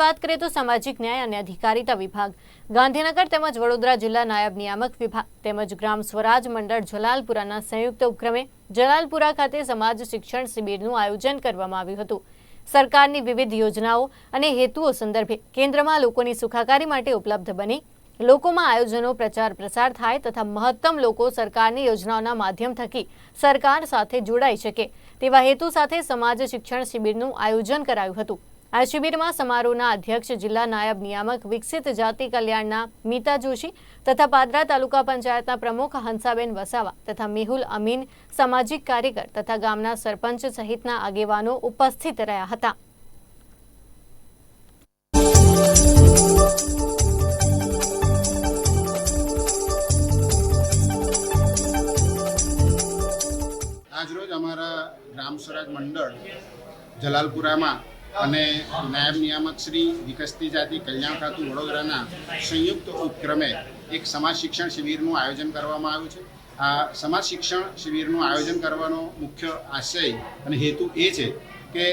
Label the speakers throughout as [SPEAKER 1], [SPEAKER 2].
[SPEAKER 1] વાત કરીએ તો સામાજિક ન્યાય અને અધિકારીતા વિભાગ. ગાંધીનગર તેમજ વડોદરા જિલ્લા નાયબ નિયામક વિભાગ તેમજ ગ્રામ સ્વરાજ મંડળ જલાલપુરાના સંયુક્ત ઉપક્રમે જલાલપુરા ખાતે સમાજ શિક્ષણ શિબિરનું આયોજન કરવામાં આવ્યું હતું. સરકારની વિવિધ યોજનાઓ અને હેતુઓ સંદર્ભે કેન્દ્રમાં લોકોની સુખાકારી માટે ઉપલબ્ધ બની. લોકોમાં આયોજનો, પ્રચાર પ્રસાર થાય તથા મહત્તમ લોકો સરકારની યોજનાઓના માધ્યમ થકી સરકાર સાથે જોડાઈ શકે તેવા હેતુ સાથે સમાજ શિક્ષણ શિબિરનું આયોજન કરાયું હતું. આ શિબિરમાં સમારોહના અધ્યક્ષ જિલ્લા નાયબ નિયામક વિકસિત જાતિ કલ્યાણના મીતા જોશી તથા પાદરા તાલુકા પંચાયતના પ્રમુખ હંસાબેન વસાવા તથા મેહુલ અમીન સામાજિક કાર્યકર તથા ગામના સરપંચ સહિતના આગેવાનો ઉપસ્થિત રહ્યા હતા.
[SPEAKER 2] આજરોજ અમારા ગ્રામ સ્વરાજ મંડળ જલાલપુરામાં અને નાયબ નિયામક શ્રી વિકસતી જાતિ કલ્યાણ ખાતું વડોદરાના સંયુક્ત ઉપક્રમે એક સમાજ શિક્ષણ શિબિરનું આયોજન કરવામાં આવ્યું છે. આ સમાજ શિક્ષણ શિબિરનું આયોજન કરવાનો મુખ્ય આશય અને હેતુ એ છે કે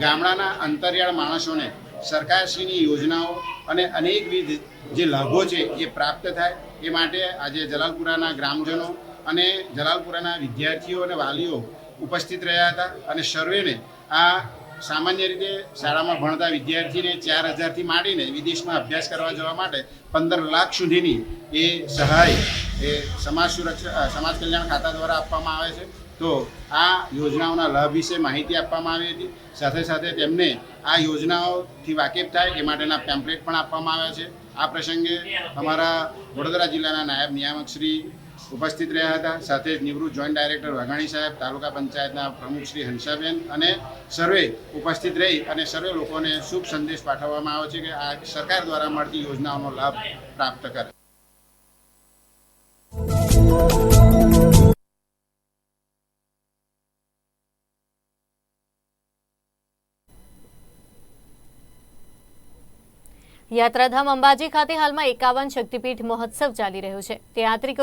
[SPEAKER 2] ગામડાના અંતરિયાળ માણસોને સરકારશ્રીની યોજનાઓ અને અનેકવિધ જે લાભો છે એ પ્રાપ્ત થાય. એ માટે આજે જલાલપુરાના ગ્રામજનો અને જલાલપુરાના વિદ્યાર્થીઓ અને વાલીઓ ઉપસ્થિત રહ્યા હતા અને સર્વેને આ સામાન્ય રીતે શાળામાં ભણતા વિદ્યાર્થીને ચાર હજારથી માંડીને વિદેશમાં અભ્યાસ કરવા જવા માટે પંદર લાખ સુધીની એ સહાય એ સમાજ સુરક્ષા સમાજ કલ્યાણ ખાતા દ્વારા આપવામાં આવે છે. તો આ યોજનાઓના લાભ વિશે માહિતી આપવામાં આવી હતી. સાથે સાથે તેમને આ યોજનાઓથી વાકેફ થાય એ માટેના પેમ્પલેટ પણ આપવામાં આવ્યા છે. આ પ્રસંગે અમારા વડોદરા જિલ્લાના નાયબ નિયામક શ્રી ઉપસ્થિત રહ્યા હતા. સાથે જ નિવૃત્ત જોઈન્ટ ડાયરેક્ટર વાઘાણી સાહેબ, તાલુકા પંચાયતના પ્રમુખ શ્રી હંસાબેન અને સર્વે ઉપસ્થિત રહી અને સર્વે લોકોને શુભ સંદેશ પાઠવવામાં આવ્યો છે કે આ સરકાર દ્વારા મળતી યોજનાઓનો લાભ પ્રાપ્ત કરે.
[SPEAKER 1] યાત્રાધામ અંબાજી ખાતે હાલમાં એકાવન શક્તિપીઠ મહોત્સવ ચાલી રહ્યો છે. તે યાત્રિકો